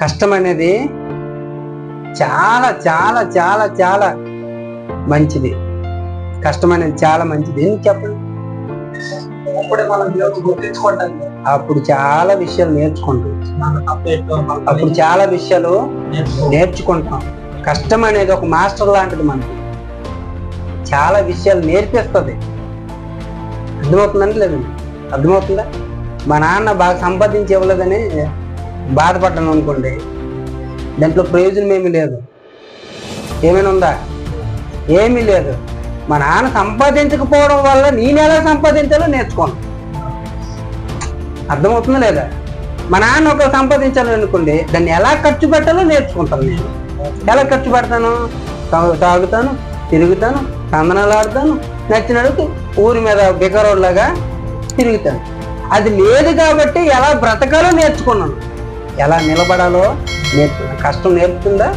కష్టం అనేది చాలా చాలా చాలా చాలా మంచిది. కష్టం అనేది చాలా మంచిది. ఎందుకు చెప్పండి అప్పుడే మనం గుర్తించుకుంటాం అప్పుడు చాలా విషయాలు నేర్చుకుంటాం. అప్పుడు చాలా విషయాలు నేర్చుకో. నేర్చుకుంటాం. కష్టం అనేది ఒక మాస్టర్ లాంటిది మనకి. చాలా విషయాలు నేర్పిస్తుంది. అర్థమవుతుందండి లేదండి? అర్థమవుతుందా? మా నాన్న బాగా సంపాదించి ఇవ్వలేదని బాధపడ్డాను అనుకోండి దాంట్లో ప్రయోజనం ఏమీ లేదు. ఏమైనా ఉందా? ఏమీ లేదు. మా నాన్న సంపాదించకపోవడం వల్ల నేను ఎలా సంపాదించాలో నేర్చుకోను. అర్థమవుతుందా లేదా? మా నాన్న ఒక సంపాదించాలి అనుకోండి దాన్ని ఎలా ఖర్చు పెట్టాలో నేర్చుకుంటాను నేను. ఎలా ఖర్చు పెడతాను? తాగుతాను తిరుగుతాను కందనాలు ఆడతాను నచ్చినట్టు ఊరి మీద బికరోడ్లాగా తిరుగుతాను. అది లేదు కాబట్టి ఎలా బ్రతకాలో నేర్చుకున్నాను. ఎలా నిలబడాలో నేర్చుకున్నాను కష్టం నేర్పుతుందా?